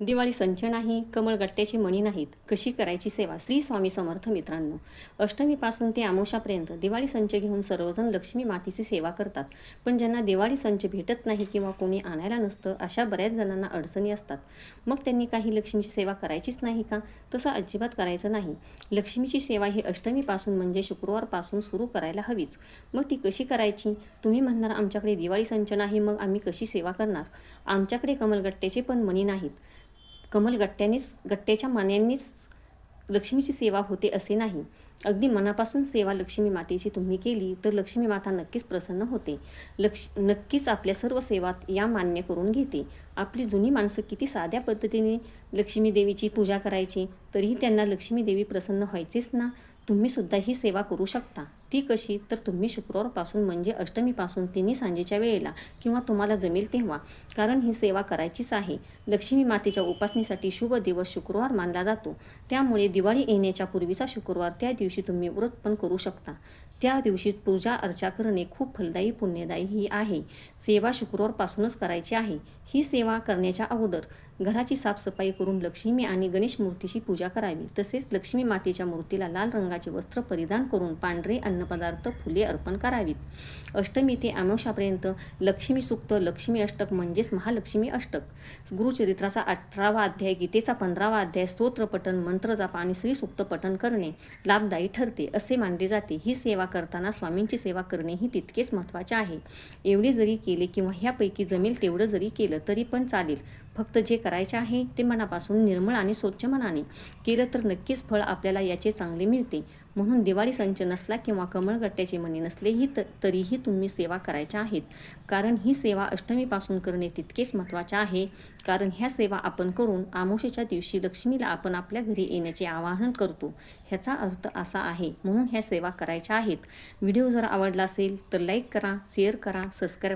दिवाळी संच नाही कमळगट्ट्याची मणी नाहीत. कशी करायची सेवा? श्री स्वामी समर्थ मित्रांनो अष्टमीपासून ते आमोशापर्यंत दिवाळी संच घेऊन सर्वजण लक्ष्मी मातीची सेवा करतात. पण ज्यांना दिवाळी संच भेटत नाही किंवा कोणी आणायला नसतं अशा बऱ्याच जणांना अडचणी असतात. मग त्यांनी काही लक्ष्मीची सेवा करायचीच नाही का? तसं अजिबात करायचं नाही. लक्ष्मीची सेवा ही अष्टमीपासून म्हणजे शुक्रवारपासून सुरू करायला हवीच. मग ती कशी करायची? तुम्ही म्हणणार आमच्याकडे दिवाळी संच नाही मग आम्ही कशी सेवा करणार? आमच्याकडे कमलगट्ट्याचे पण मणी नाहीत. कमल गट्ट्यानेच गट्ट्याच्या मान्यांनीच लक्ष्मीची सेवा होते असे नाही. अगदी मनापासून सेवा लक्ष्मी मातेची तुम्ही केली तर लक्ष्मी माता नक्कीच प्रसन्न होते. लक्ष नक्कीच आपल्या सर्व सेवात या मान्य करून घेते. आपली जुनी माणसं किती साध्या पद्धतीने लक्ष्मी देवीची पूजा करायची तरीही त्यांना लक्ष्मी देवी प्रसन्न व्हायचीच ना. तुम्हीसुद्धा ही सेवा करू शकता. ती कशी? तर तुम्ही शुक्रवारपासून म्हणजे अष्टमीपासून तिन्ही सांजेच्या वेळेला किंवा तुम्हाला जमेल तेव्हा. कारण ही सेवा करायचीच आहे. लक्ष्मी मातेच्या उपासनेसाठी शुभ दिवस शुक्रवार मानला जातो. त्यामुळे दिवाळी येण्याच्या पूर्वीचा शुक्रवार त्या दिवशी तुम्ही व्रत पण करू शकता. त्या दिवशी पूजा अर्चा करणे खूप फलदायी पुण्यदायी ही आहे. सेवा शुक्रवारपासूनच करायची आहे. ही सेवा करण्याच्या अगोदर घराची साफसफाई करून लक्ष्मी आणि गणेश मूर्तीची पूजा करावी. तसेच लक्ष्मी मातेच्या मूर्तीला लाल रंगाचे वस्त्र परिधान करून पांढरे अन्न अन्नपदार्थ फुले अर्पण करावीत. अष्टमी ते अमावशापर्यंत लक्ष्मी सुक्त लक्ष्मी अष्टक म्हणजेच महालक्ष्मी अष्टक. गुरुचरित्राचा अठरावा अध्याय गीतेचा पंधरावा अध्याय स्तोत्रपठन मंत्रजाप आणि श्रीसुक्त पठन करणे लाभदायी ठरते असे मानले जाते. ही सेवा करताना स्वामींची सेवा करणे ही तितकेच महत्त्वाचे आहे. एवढे जरी केले किंवा ह्यापैकी जमेल तेवढं जरी केलं तरी पण चालेल. फक्त जे करायचे आहे ते मनापासून निर्मळ आणि स्वच्छ मनाने. केलं तर नक्कीच फळ आपल्याला याचे चांगले मिळते. म्हणून दिवाळी संच नसला किंवा कमळगट्ट्याचे मणी नसलेही त तरीही तुम्ही सेवा करायच्या आहेत. कारण ही सेवा अष्टमीपासून करणे तितकेच महत्त्वाचे आहे. कारण ह्या सेवा आपण करून आमोशेच्या दिवशी लक्ष्मीला आपण आपल्या घरी येण्याचे आवाहन करतो. ह्याचा अर्थ असा आहे म्हणून ह्या सेवा करायच्या आहेत. व्हिडिओ जर आवडला असेल तर लाईक करा शेअर करा सबस्क्राईब